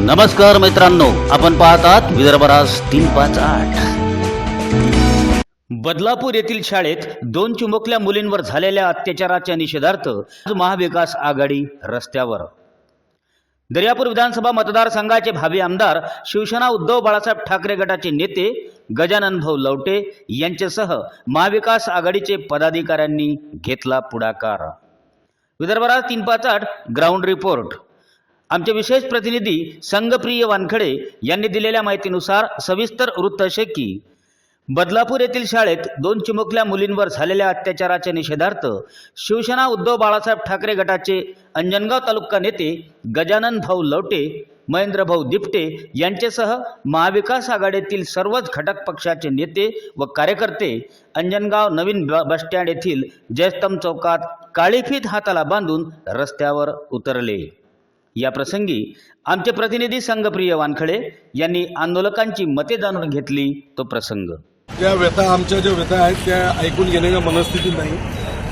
नमस्कार मित्रांनो आपण पाहतात विदर्भराज तीन पाच आठ. बदलापूर येथील शाळेत दोन चिमुकल्या मुलींवर झालेल्या अत्याचाराच्या निषेधार्थ महाविकास आघाडी रस्त्यावर. दर्यापूर विधानसभा मतदारसंघाचे भावी आमदार शिवसेना उद्धव बाळासाहेब ठाकरे गटाचे नेते गजानन भाऊ लवटे यांच्यासह महाविकास आघाडीचे पदाधिकाऱ्यांनी घेतला पुढाकार. विदर्भराज तीन पाच आठ ग्राउंड रिपोर्ट. आमचे विशेष प्रतिनिधी संघप्रिय वानखडे यांनी दिलेल्या माहितीनुसार सविस्तर वृत्त असे की बदलापूर येथील शाळेत दोन चिमुकल्या मुलींवर झालेल्या अत्याचाराच्या निषेधार्थ शिवसेना उद्धव बाळासाहेब ठाकरे गटाचे अंजनगाव तालुका नेते गजानन भाऊ लवटे महेंद्रभाऊ दिपटे यांच्यासह महाविकास आघाडीतील सर्वच घटक पक्षाचे नेते व कार्यकर्ते अंजनगाव नवीन ब- बसस्टँड येथील जयस्तंभ चौकात काळीफीत हाताला बांधून रस्त्यावर उतरले. या प्रसंगी आमचे प्रतिनिधी संघप्रिय वानखडे यांनी आंदोलकांची मते जाणून घेतली तो प्रसंग. त्या व्यथा आमच्या ज्या व्यथा आहेत त्या ऐकून घेण्याच्या मनस्थितीत नाही.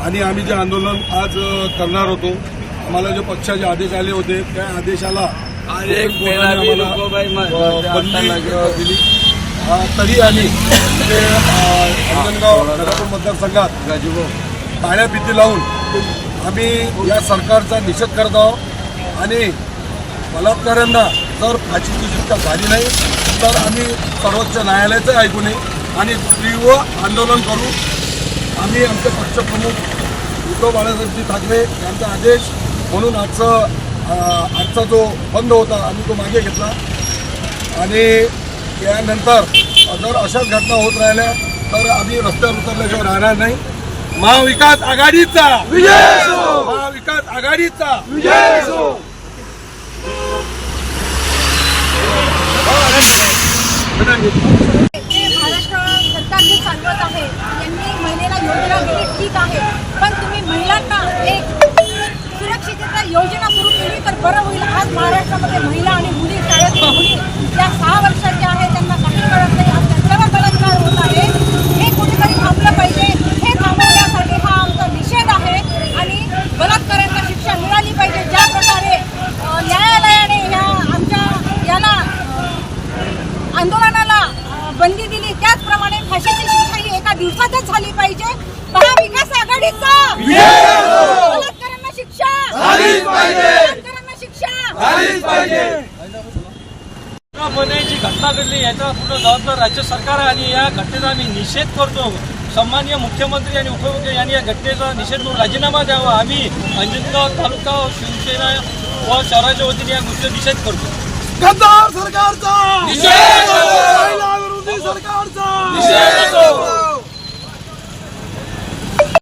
आणि आम्ही जे आंदोलन आज करणार होतो आम्हाला जे पक्षाचे आदेश आले होते त्या आदेशाला दिली. तरी आम्ही ते अंजनगाव नगरपूर मतदारसंघात पाण्या भीती लावून आम्ही या सरकारचा निषेध करत आहोत. आणि बलात्काऱ्यांना जर फाशीची शिक्षा झाली नाही तर आम्ही सर्वोच्च न्यायालयाचं ऐकू नये आणि तीव्र आंदोलन करू. आम्ही आमचे पक्षप्रमुख उद्धव बाळासाहेबजी ठाकरे यांचा आदेश म्हणून आजचं आजचा जो बंद होता आम्ही तो मागे घेतला. आणि यानंतर जर अशाच घटना होत राहिल्या तर आम्ही रस्त्यावर उतरल्याशिवाय राहणार नाही. महाविकास आघाडीचा! महाविकास आघाडीचा! जे महाराष्ट्र सरकार जे चालवत आहे यांनी महिलेला योजना दिली ठीक आहे. पण तुम्ही महिलांना एक सुरक्षितता योजना सुरू केली तर बरं होईल. आज महाराष्ट्रामध्ये महिला आणि मुली मुली ज्या सहा वर्षाच्या आहेत त्यांना काही कळत नाही आज त्यांच्यावर बलात्कार होत आहे हे कुठेतरी थांबलं पाहिजे हे थांबवण्यासाठी हा आमचा निषेध आहे आणि बलात्कारांना शिक्षा मिळाली पाहिजे ज्या प्रकारे अ, न्यायालयाने ह्या आमच्या याला अ, आंदोलनाला अ, बंदी दिली. त्याचप्रमाणे फाशीची शिक्षा ही एका दिवसातच झाली पाहिजे. महाविकास आघाडीचा. बलात्कारांना शिक्षा. बलात्कारांना शिक्षा. मध्ये जी घटना घडली याचा पूर्ण जबाबदार राज्य सरकार आहे आणि या घटनेचा आम्ही निषेध करतो. सन्माननीय मुख्यमंत्री आणि उपमुख्यमंत्री यांनी या घटनेचा निषेध म्हणून राजीनामा द्यावा. आम्ही अंजनगाव तालुका शिवसेना व शहराच्या वतीने या गोष्टीचा निषेध करतो. गद्दार